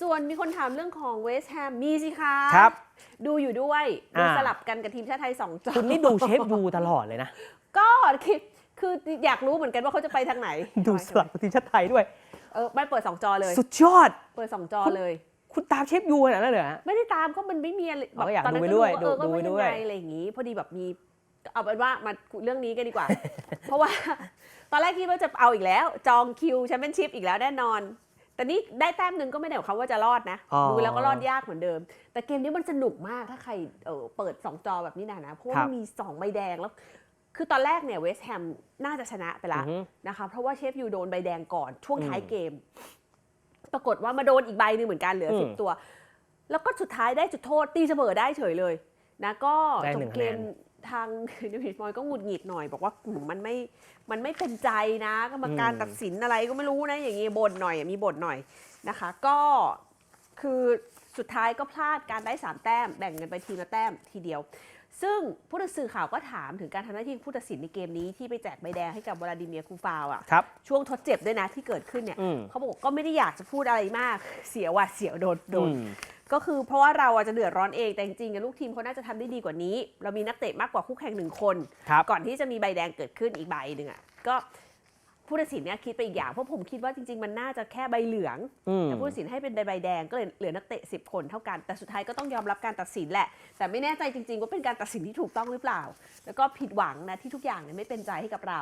ส่วนมีคนถามเรื่องของเวสต์แฮมมีสิคะครับ ดูอยู่ด้วยดูอ่า สลับกันกับทีมชาติไทยสองจอคุณนี่ดูเชฟดูตลอดเลยนะ ก็คือคืออยากรู้เหมือนกันว่าเขาจะไปทางไหนดูสลับกับทีมชาติไทยด้วย เออไม่เปิดสองจอเลย สุดยอด เปิดสองจอเลย คุณตามเชฟยูขนาดนั้นเลยเหรอฮะ ไม่ได้ตามก็มันไม่มีอะไรอ๋ออยากตอนนั้นดูไปด้วยก็รู้าเออก็ดูไปไม่ด้ยัวงยไงอะไรอย่างงี้ พอดีแบบมีเอาเป็นว่ามาเรื่องนี้กันดีกว่า เพราะว่า ตอนแรกคิดว่าจะเอาอีกแล้ว จองคิวแชมเปี้ยนชิพอีกแล้วแน่นอน แต่นี่ได้แต้มหนึ่งก็ไม่ได้หมายความว่าจะรอดนะ อ๋อ ดูแล้วก็รอดยากเหมือนเดิม แต่เกมนี้มันสนุกมากถ้าใครเออเปิด 2 จอแบบนี้นะนะ เพราะว่าครับมันมี 2 ใบแดงแล้ว คือตอนแรกเนี่ยเวสต์แฮมน่าจะชนะไปละอือฮึ นะคะ เพราะว่าเชฟยูโดนใบแดงก่อนช่วงท้ายอืมเกม ปรากฏว่ามาโดนอีกใบหนึ่งเหมือนกันเหลืออมสิบตัว แล้วก็สุดท้ายได้จุดโทษตีเสมอได้เฉยเลยนะก็ได้จหนึ่บงเกคะแนมน ทางดิวิชมอยก็หงุดหงิดหน่อย บอกว่าอืมมันไม่มันไม่เป็นใจนะ กรรมการตัดสินอะไรก็ไม่รู้นะอย่างงี้บ่นหน่อยมีบ่นหน่อยนะคะ ก็คือสุดท้ายก็พลาดการได้ 3 แต้ม แบ่งกันไปทีละแต้มทีเดียว ซึ่งผู้สื่อข่าวก็ถามถึงการทำหน้าที่ผู้ตัดสินในเกมนี้ที่ไปแจกใบแดงให้กับวลาดิเมียร์คูฟาวอะครับช่วงทดเจ็บด้วยนะที่เกิดขึ้นเนี่ยอืมเขาบอกก็ไม่ได้อยากจะพูดอะไรมาก เสียหว่าดเสียวโดนโดนอืม ก็คือเพราะว่าเราอาจจะเดือดร้อนเองแต่จริงๆอะลูกทีมเขาน่าจะทำได้ดีกว่านี้ เรามีนักเตะมากกว่าคู่แข่งหนึ่งคนครับก่อนที่จะมีใบแดงเกิดขึ้นอีกใบหนึ่งอะก็ผู้ตัดสินเนี่ยคิดไปอีกอย่างเพราะผมคิดว่าจริง ๆ มันน่าจะแค่ใบเหลืองอืมแต่ผู้ตัดสินให้เป็นใบแดงก็เลยเหลือนักเตะ 10 คนเท่ากัน แต่สุดท้ายก็ต้องยอมรับการตัดสินแหละ แต่ไม่แน่ใจจริง ๆ ว่าเป็นการตัดสินที่ถูกต้องหรือเปล่า แล้วก็ผิดหวังนะที่ทุกอย่างเนี่ยไม่เป็นใจให้กับเรา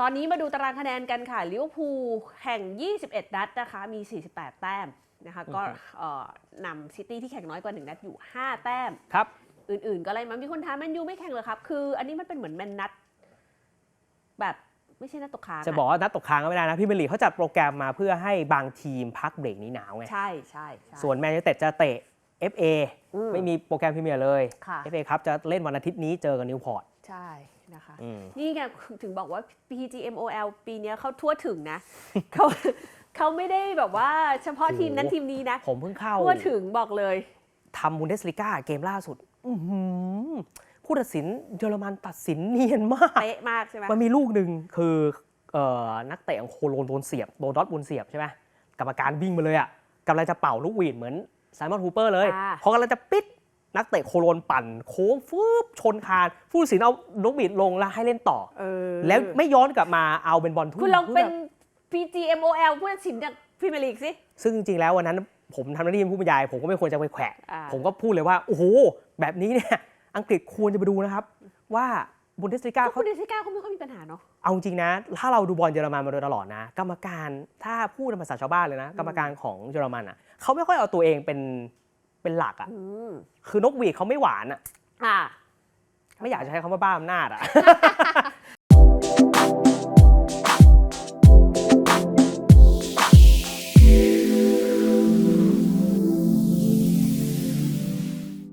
ตอนนี้มาดูตารางคะแนนกันค่ะลิเวอร์พูลแข่ง 21 นัดนะคะมี 48 แต้ม นะคะก็เอ่อนำซิตี้ที่แข่งน้อยกว่า 1 นัดอยู่ 5 แต้มครับ อื่นๆ ก็เลยมามีคนถามแมนยูไม่แข่งเหรอครับ คืออันนี้มันเป็นเหมือนแมนนัด แบบไม่ใช่นัดตกค้างจะบอกว่านัดตกค้างก็ไม่ได้นะ พี่เมลีกเขาจัดโปรแกรมมาเพื่อให้บางทีมพักเบรกนี้หนาวไง ใช่ใช่ใช่ส่วนแมนยูเต็ดจะเตะ FA อืไม่มีโปรแกรมพรีเมียร์เลยค่ะ FA ครับจะเล่นวันอาทิตย์นี้เจอกับนิวพอร์ตใช่นะคะอืมนี่ไงถึงบอกว่า PGMOL ปีเนี้ยเขาทั่วถึงนะเขา เขาไม่ได้แบบว่าเฉพาะทีมนั้นโอ้โหทีมนี้นะผมเพิ่งเข้าทั่วถึงบอกเลยทำบุนเดสลิก้าเกมล่าสุดอื้อหือผู้ตัดสินเยอรมันตัดสินเนียนมากเป๊ะมากใช่ไหมมันมีลูกหนึ่งคือเอ่อนักเตะของโคโลนโดนเสียบโดนดอทบุนเสียบใช่ไหมกรรมการวิ่งมาเลยอะกำลังจะเป่าลูกหวีดเหมือนไซมอนฮูเปอร์เลยอ่าพอกำลังจะปิดนักเตะโคโลนปั่นโค้งฟืบชนคาน ผู้ตัดสินเอาลูกหวีดลงแล้วให้เล่นต่อเออแล้วไม่ย้อนกลับมาเอาเป็นบอลทุ่มคุณลองเป็นพื่ PGMOL ผู้ตัดสินจากพรีเมียร์ลีกสิ ซึ่งจริงๆแล้ววันนั้นผมทำหน้าที่เป็นผู้บรรยาย ผมก็ไม่ควรจะไปแขวะอ่า ผมก็พูดเลยว่า โอ้โห แบบนี้เนี่ย อังกฤษควรจะไปดูนะครับ ว่าบุนเดสลิก้าก็เขา คุณเดซิก้าเขาไม่ค่อยมีปัญหาเนาะ เอาจริงนะ ถ้าเราดูบอลเยอรมันมาโดยตลอดนะ กรรมการถ้าพูดในภาษาชาวบ้านเลยนะ กรรมการของเยอรมันอะเขาไม่ค่อยเอาตัวเองเป็นเป็นหลักอะ อืมคือนกหวีดเขาไม่หวานอะ อ่า ไม่อยากจะใช้คำว่าบ้าอำนาจอะ